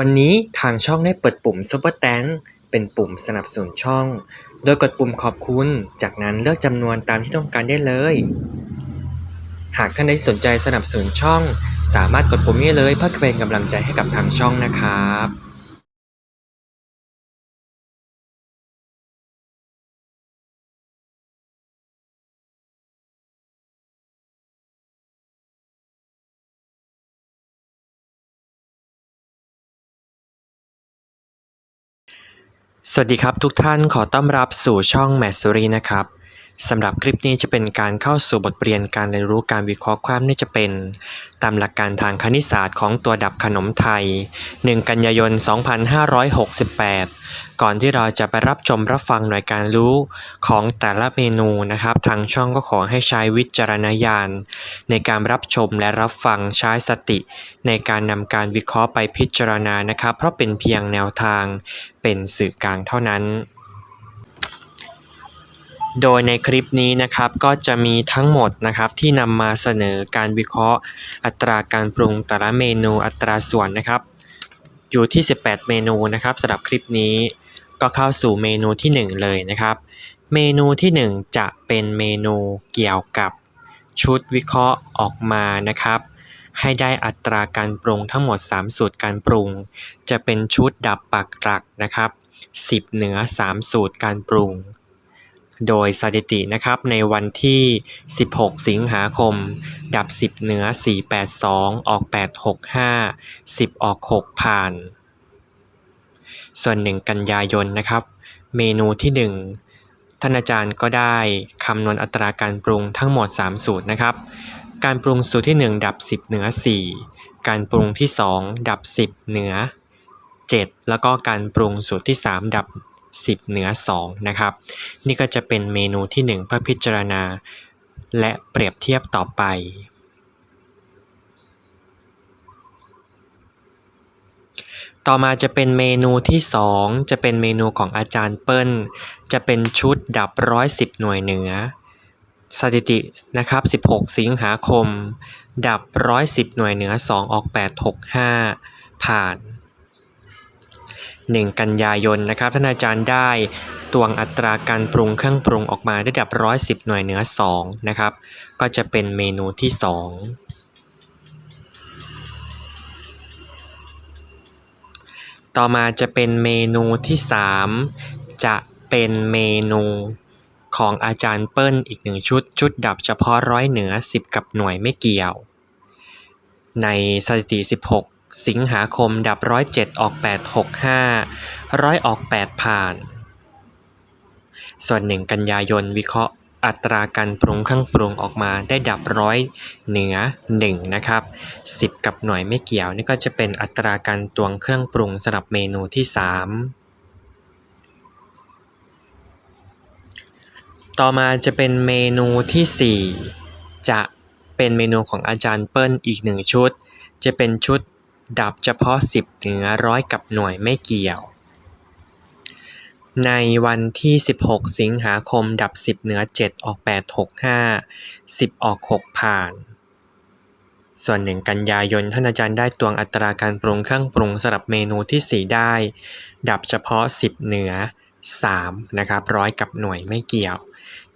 วันนี้ทางช่องได้เปิดปุ่ม Super t a n k เป็นปุ่มสนับสนุนช่อง โดยกดปุ่มขอบคุณ จากนั้นเลือกจำนวนตามที่ต้องการได้เลย หากท่านใดสนใจสนับสนุนช่อง สามารถกดปุ่มนี้เลยเพื่อเป็นกำลังใจให้กับทางช่องนะครับ สวัสดีครับทุกท่านขอต้อนรับสู่ช่องแมสซูรีนะครับ สำหรับคลิปนี้จะเป็นการเข้าสู่บทเรียนการเรียนรู้การวิเคราะห์ความนี่จะเป็น ตามหลักการทางคณิตศาสตร์ของตัวดับขนมไทย 1 กันยายน 2568 ก่อนที่เราจะไปรับชมรับฟังหน่วยการรู้ของแต่ละเมนูนะครับ ทางช่องก็ขอให้ใช้วิจารณญาณ ในการรับชมและรับฟังใช้สติ ในการนำการวิเคราะห์ไปพิจารณานะครับ เพราะเป็นเพียงแนวทางเป็นสื่อกลางเท่านั้น โดยในคลิปนี้นะครับก็จะมีทั้งหมดนะครับที่นำมาเสนอการวิเคราะห์ อัตราการปรุงแต่ละเมนูอัตราส่วนนะครับ อยู่ที่ 18 เมนูนะครับสำหรับคลิปนี้ก็เข้าสู่เมนูที่ 1 เลยนะครับ เมนูที่ 1 จะเป็นเมนูเกี่ยวกับชุดวิเคราะห์ออกมานะครับ ให้ได้อัตราการปรุงทั้งหมด 3 สูตรการปรุง จะเป็นชุดดับปักหลักนะครับ 10 เหนือ 3 สูตรการปรุง โดยสถิตินะครับในวันที่ 16 สิงหาคม ดับ 10 เหนือ 482 ออก 865 10 ออก 6 ผ่าน ส่วน 1 กันยายนนะครับ เมนูที่ 1 ท่านอาจารย์ก็ได้คำนวณอัตราการปรุงทั้งหมด 3 สูตรนะครับ การปรุงสูตรที่ 1 ดับ 10 เหนือ 4 การปรุงที่ 2 ดับ 10 เหนือ 7 แล้วก็การปรุงสูตรที่ 3 ดับ 10 เหนือ 2 นะครับ นี่ก็จะเป็นเมนูที่ 1 เพื่อพิจารณา และเปรียบเทียบต่อไป ต่อมาจะเป็นเมนูที่ 2 จะเป็นเมนูของอาจารย์เปิ้ล จะเป็นชุดดับ110หน่วยเหนือ สถิตินะครับ 16 สิงหาคม ดับ110หน่วยเหนือ 2 ออก 865 ผ่าน 1 กันยายนนะครับท่านอาจารย์ได้ตวงอัตราการปรุงเครื่องปรุงออกมาได้ดับ 110 หน่วยเหนือ 2 นะครับ ก็จะเป็นเมนูที่ 2ต่อมาจะเป็นเมนูที่ 3 จะเป็นเมนูของอาจารย์เปิ้ลอีกหนึ่งชุด ชุดดับเฉพาะร้อยเหนือ 10 กับหน่วยไม่เกี่ยว ในสถิติ 16 สิงหาคมดับ107ออก865ร้อยออก8ผ่าน ส่วน1กันยายนวิเคราะห์อัตราการปรุงเครื่องปรุงออกมาได้ดับร้อยเหนือ 1 นะครับ 10 กับหน่วยไม่เกี่ยวนี่ก็จะเป็นอัตราการตวงเครื่องปรุงสำหรับเมนูที่ 3 ต่อมาจะเป็นเมนูที่ 4 จะเป็นเมนูของอาจารย์เปิ้ลอีกหนึ่งชุด จะเป็นชุด ดับเฉพาะ 10เหนือร้อยกับหน่วยไม่เกี่ยว ในวันที่ 16 สิงหาคมดับ 10เหนือ 7 ออก 865 10 ออก 6 ผ่าน ส่วน1กันยายนท่านอาจารย์ได้ตวงอัตราการปรุงเครื่องปรุงสำหรับเมนูที่ 4 ได้ ดับเฉพาะ 10 เหนือ 3 นะครับร้อยกับหน่วยไม่เกี่ยว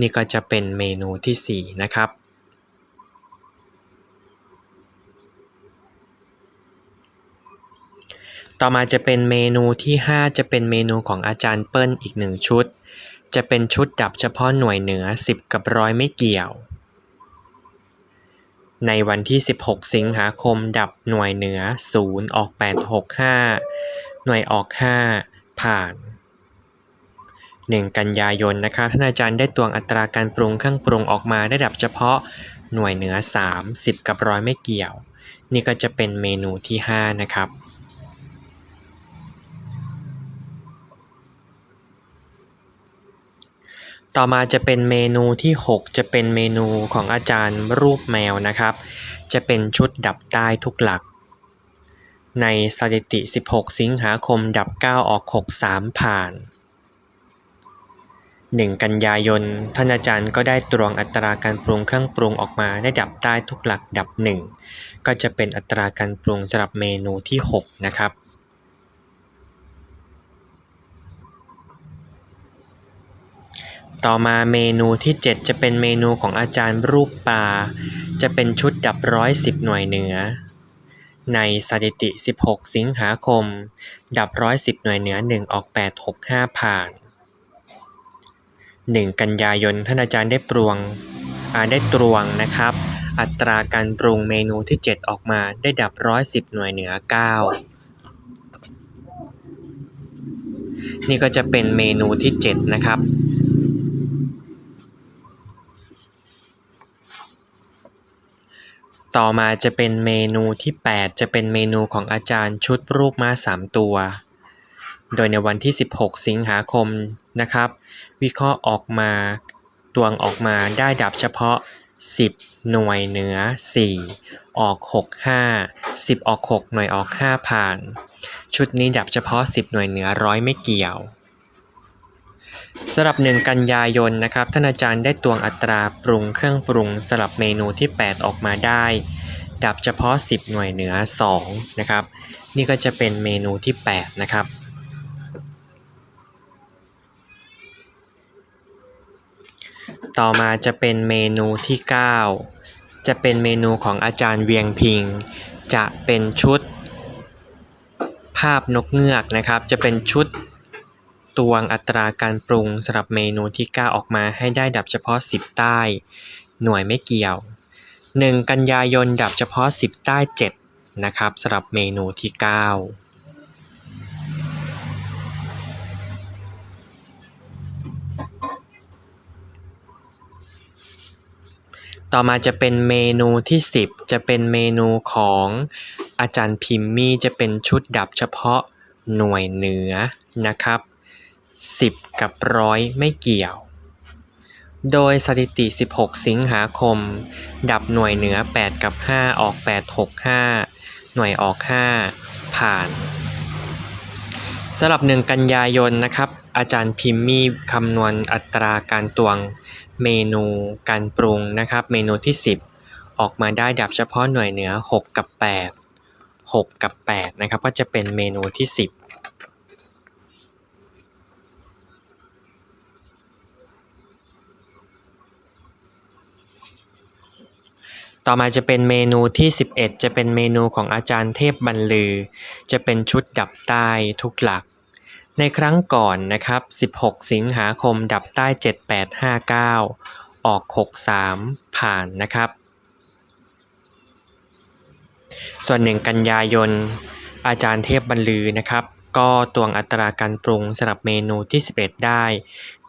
นี่ก็จะเป็นเมนูที่ 4 นะครับ ต่อมาจะเป็นเมนูที่ 5 จะเป็นเมนูของอาจารย์เปิ้ลอีกหนึ่งชุด จะเป็นชุดดับเฉพาะหน่วยเหนือ 10 กับร้อยไม่เกี่ยว ในวันที่ 16 สิงหาคม ดับหน่วยเหนือ 0 ออก 865 หน่วยออก 5 ผ่าน 1 กันยายนนะครับท่านอาจารย์ได้ตวงอัตราการปรุงเครื่องปรุงออกมาได้ดับเฉพาะหน่วยเหนือ 3 10 กับร้อยไม่เกี่ยว นี่ก็จะเป็นเมนูที่ 5 นะครับ ต่อมาจะเป็นเมนูที่ 6 จะเป็นเมนูของอาจารย์รูปแมวนะครับ จะเป็นชุดดับใต้ทุกหลัก ในสถิติ 16 สิงหาคมดับ 9 ออก 63 ผ่าน 1 กันยายน ท่านอาจารย์ก็ได้ตรวงอัตราการปรุงเครื่องปรุงออกมาได้ดับใต้ทุกหลักดับ 1 ก็จะเป็นอัตราการปรุงสำหรับเมนูที่ 6 นะครับ ต่อมาเมนูที่ 7 จะเป็นเมนูของอาจารย์รูปปลา จะเป็นชุดดับร้อยสิบหน่วยเหนือ ในสถิติ 16 สิงหาคม ดับร้อยสิบหน่วยเหนือ 1 ออก 8 6 5 ผ่าน 1 กันยายนท่านอาจารย์ได้ปรวงอาได้ตรวงนะครับ อัตราการปรุงเมนูที่ 7 ออกมาได้ดับร้อยสิบหน่วยเหนือ 9นี่ก็จะเป็นเมนูที่ 7 นะครับ ต่อมาจะเป็นเมนูที่ 8 จะเป็นเมนูของอาจารย์ชุดรูปม้า 3 ตัว โดยในวันที่ 16 สิงหาคมนะครับ วิเคราะห์ออกมาตวงออกมาได้ดับเฉพาะ 10 หน่วยเหนือ 4 ออก 6 5 10 ออก 6 หน่วยออก 5 ผ่าน ชุดนี้ดับเฉพาะ 10 หน่วยเหนือร้อยไม่เกี่ยว สำหรับ 1 กันยายนนะครับท่านอาจารย์ได้ตวงอัตราปรุงเครื่องปรุงสำหรับเมนูที่ 8 ออกมาได้ ดับเฉพาะ 10 หน่วยเหนือ2นะครับนี่ก็จะเป็นเมนูที่ 8 นะครับต่อมาจะเป็นเมนูที่ 9 จะเป็นเมนูของอาจารย์เวียงพิง จะเป็นชุดภาพนกเงือกนะครับ จะเป็นชุด ตวงอัตราการปรุงสำหรับเมนูที่ 9 ออกมาให้ได้ดับเฉพาะ 10 ใต้ หน่วยไม่เกี่ยว 1 กันยายนดับเฉพาะ 10 ใต้ 7 นะครับสำหรับเมนูที่ 9 ต่อมาจะเป็นเมนูที่ 10 จะเป็นเมนูของอาจารย์พิมมี่จะเป็นชุดดับเฉพาะหน่วยเหนือนะครับ 10 กับร้อยไม่เกี่ยว โดยสถิติ 16 สิงหาคม ดับหน่วยเหนือ 8 กับ 5 ออก 8 6 5 หน่วยออก 5 ผ่านสำหรับ 1 กันยายนนะครับ อาจารย์พิมมีคำนวณอัตราการตวงเมนูการปรุงนะครับ เมนูที่ 10 ออกมาได้ดับเฉพาะหน่วยเหนือ 6 กับ 8 6 กับ 8 นะครับ ก็จะเป็นเมนูที่ 10 ต่อมาจะเป็นเมนูที่ 11 จะเป็นเมนูของอาจารย์เทพบรรลือ จะเป็นชุดดับใต้ทุกหลัก ในครั้งก่อนนะครับ 16 สิงหาคมดับใต้ 7859 ออก 63 ผ่านนะครับ ส่วน1กันยายน อาจารย์เทพบรรลือนะครับ ก็ตวงอัตราการปรุงสำหรับเมนูที่ 11 ได้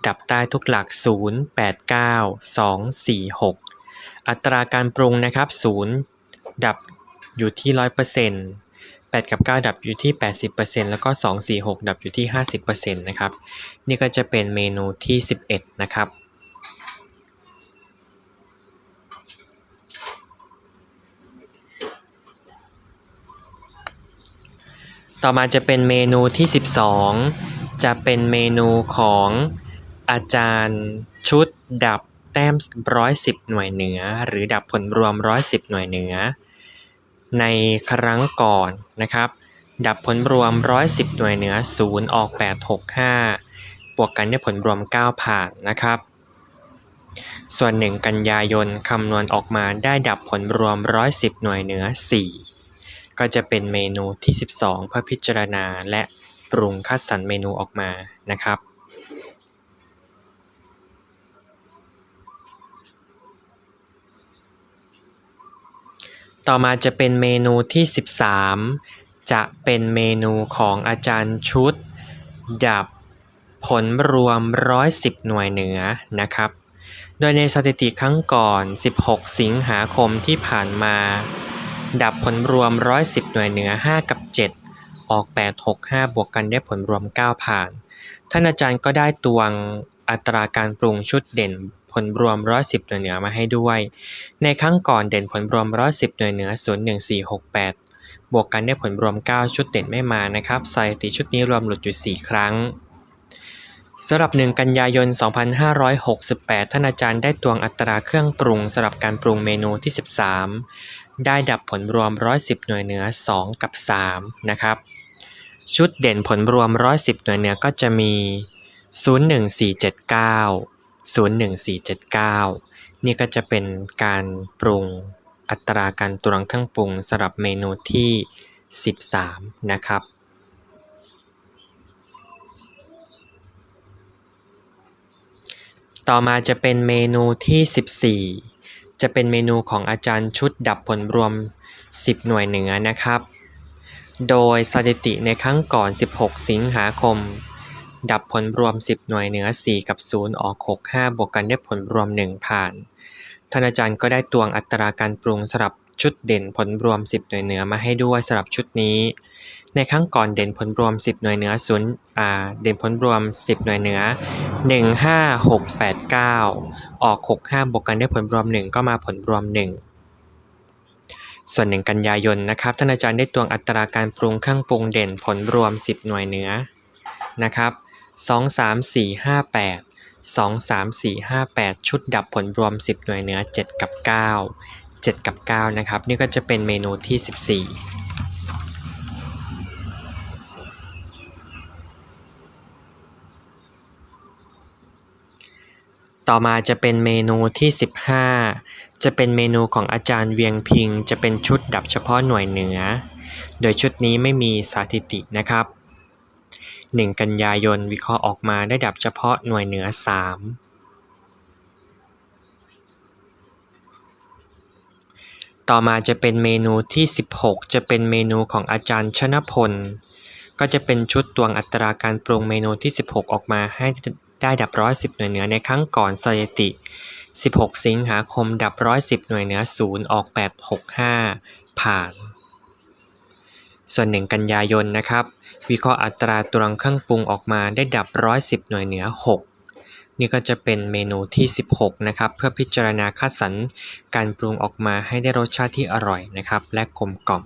ดับใต้ทุกหลัก 0 8 9 2 4 6 อัตราการปรุงนะครับ0ดับอยู่ที่ 100% 8 กับ 9 ดับอยู่ที่ 80%แล้วก็ 2 4 6 ดับอยู่ที่ 50%นะครับ นี่ก็จะเป็นเมนูที่ 11 นะครับ ต่อมาจะเป็นเมนูที่ 12 จะเป็นเมนูของอาจารย์ชุดดับ ต้ม 110 หน่วยเหนือ หรือดับผลรวม 110 หน่วยเหนือ ในครั้งก่อนนะครับ ดับผลรวม 110 หน่วยเหนือ 0 ออก 865 บวกกันได้ผลรวม 9 ผ่านนะครับ ส่วน 1 กันยายนคำนวณออกมาได้ดับผลรวม 110 หน่วยเหนือ 4 ก็จะเป็นเมนูที่ 12 เพื่อพิจารณาและปรุงคัดสรรเมนูออกมานะครับ ต่อมาจะเป็นเมนูที่ 13 จะเป็นเมนูของอาจารย์ชุด ดับผลรวม 110 หน่วยเหนือนะครับ โดยในสถิติครั้งก่อน 16 สิงหาคมที่ผ่านมา ดับผลรวม 110 หน่วยเหนือ 5 กับ 7 ออก 8 6 5 บวกกันได้ผลรวม 9 ผ่าน ท่านอาจารย์ก็ได้ตวง อัตราการปรุงชุดเด่นผลรวม 110 หน่วยเหนือมาให้ด้วย ในครั้งก่อนเด่นผลรวม 110 หน่วยเหนือ 01468 บวกกันได้ผลรวม 9 ชุดเด่นไม่มานะครับสถิติชุดนี้รวมหลุดอยู่ 4 ครั้งสำหรับ 1 กันยายน 2568 ท่านอาจารย์ได้ตวงอัตราเครื่องปรุงสำหรับการปรุงเมนูที่ 13 ได้ดับผลรวม 110 หน่วยเหนือ 2 กับ 3 นะครับ ชุดเด่นผลรวม 110 หน่วยเหนือก็จะมี 01479 01479 นี่ก็จะเป็นการปรุงอัตราการตวงเครื่องปรุงสำหรับเมนูที่ 13 นะครับ ต่อมาจะเป็นเมนูที่ 14 จะเป็นเมนูของอาจารย์ชุดดับผลรวม 10 หน่วยเหนือนะครับ โดยสถิติในครั้งก่อน 16 สิงหาคม ดับผลรวม 10 หน่วยเหนือ 4 กับ 0 ออก 65 บวกกันได้ผลรวม 1 ผ่าน ท่านอาจารย์ก็ได้ตวงอัตราการปรุงสำหรับชุดเด่นผลรวม 10 หน่วยเหนือมาให้ด้วยสำหรับชุดนี้ ในครั้งก่อนเด่นผลรวม 10 หน่วยเหนือ0อ่าเด่นผลรวม 10 หน่วยเหนือ 1 5 6 8 9 ออก 65 บวกกันได้ผลรวม 1 ก็มาผลรวม 1ส่วน1กันยายนนะครับท่านอาจารย์ได้ตวงอัตราการปรุงเครื่องปรุงเด่นผลรวม 10 หน่วยเหนือนะครับ 2 3 4 5 8 2 3 4 5 8 ชุดดับผลรวม 10 หน่วยเหนือ7 กับ 9 7 กับ 9 นะครับ นี่ก็จะเป็นเมนูที่ 14ต่อมาจะเป็นเมนูที่ 15 จะเป็นเมนูของอาจารย์เวียงพิง จะเป็นชุดดับเฉพาะหน่วยเหนือ โดยชุดนี้ไม่มีสถิตินะครับ 1 กันยายน วิเคราะห์ออกมาได้ดับเฉพาะหน่วยเหนือ 3ต่อมาจะเป็นเมนูที่ 16 จะเป็นเมนูของอาจารย์ชนพล ก็จะเป็นชุดตวงอัตราการปรุงเมนูที่ 16 ออกมาให้ได้ดับร้อยสิบหน่วยเหนือในครั้งก่อนสถิติ 16 สิงหาคมดับร้อยสิบหน่วยเหนือ 0 ออก 865 ผ่าน ส่วน1กันยายนนะครับ วิเคราะห์อัตราตวงเครื่องปรุงออกมาได้ดับร้อยสิบหน่วยเหนือ 6 นี่ก็จะเป็นเมนูที่ 16 นะครับ เพื่อพิจารณาคัดสรรการปรุงออกมาให้ได้รสชาติที่อร่อยนะครับ และกลมกล่อม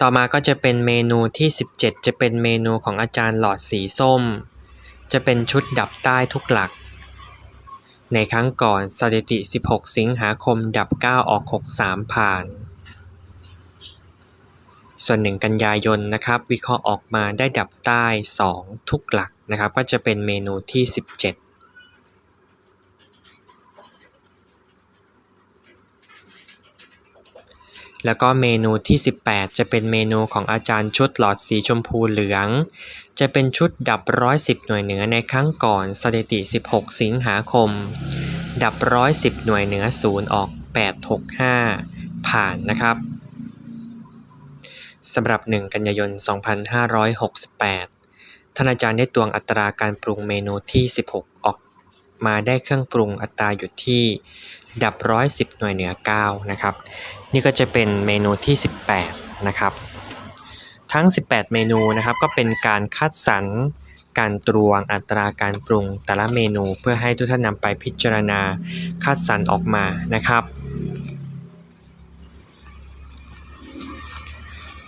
ต่อมาก็จะเป็นเมนูที่ 17 จะเป็นเมนูของอาจารย์หลอดสีส้ม จะเป็นชุดดับใต้ทุกหลัก ในครั้งก่อนสถิติ 16 สิงหาคม ดับ 9 ออก 63 ผ่าน ส่วน 1 กันยายนนะครับ วิเคราะห์ออกมาได้ดับใต้ 2 ทุกหลักนะครับ ก็จะเป็นเมนูที่ 17 แล้วก็เมนูที่ 18 จะเป็นเมนูของอาจารย์ชุดหลอดสีชมพูเหลือง จะเป็นชุดดับ110หน่วยเหนือในครั้งก่อนสถิติ 16 สิงหาคม ดับ110หน่วยเหนือ0ออก 865 ผ่านนะครับสำหรับ 1 กันยายน 2568 ท่านอาจารย์ได้ตวงอัตราการปรุงเมนูที่ 16 ออกมาได้เครื่องปรุงอัตราอยู่ที่ ดับ110หน่วยเหนือ 9 นะครับ นี่ก็จะเป็นเมนูที่ 18 นะครับ ทั้ง 18 เมนูนะครับ ก็เป็นการคัดสรรการตรวงอัตราการปรุงแต่ละเมนูเพื่อให้ทุกท่านนำไปพิจารณาคัดสรรออกมานะครับ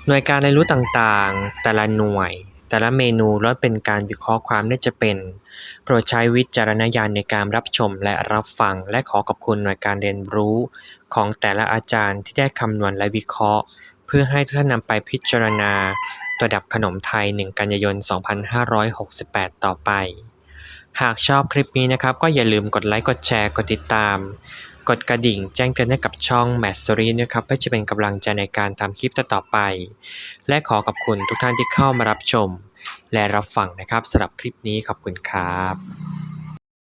หน่วยการเรียนรู้ต่างๆ แต่ละหน่วย แต่ละเมนูล้วนเป็นการวิเคราะห์ความน่าจะเป็น โปรดใช้วิจารณญาณในการรับชมและรับฟัง และขอขอบคุณหน่วยการเรียนรู้ ของแต่ละอาจารย์ที่ได้คำนวณและวิเคราะห์ เพื่อให้ท่านนำไปพิจารณาตัวดับขนมไทย 1 กันยายน 2568 ต่อไป หากชอบคลิปนี้นะครับ ก็อย่าลืมกดไลค์ กดแชร์ กดติดตาม กดกระดิ่งแจ้งเตือนให้กับช่อง m a t s o r y นะครับเพื่อจะเป็นกำลังใจในการทำคลิปต่อๆไป และขอขอบคุณทุกท่านที่เข้ามารับชม และรับฟังนะครับสำหรับคลิปนี้ขอบคุณครับ